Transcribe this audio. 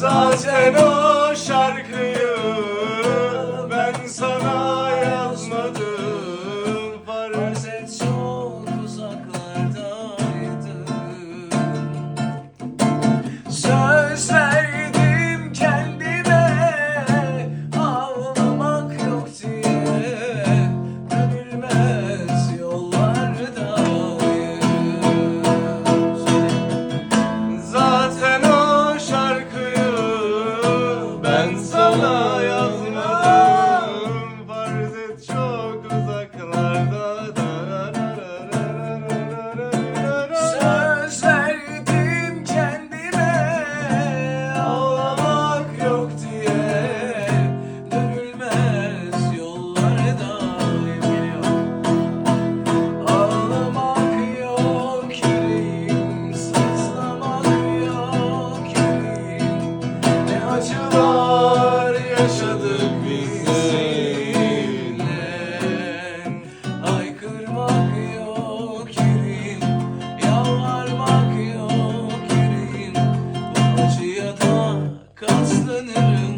Zaten o şarkıyı Kaslanırım.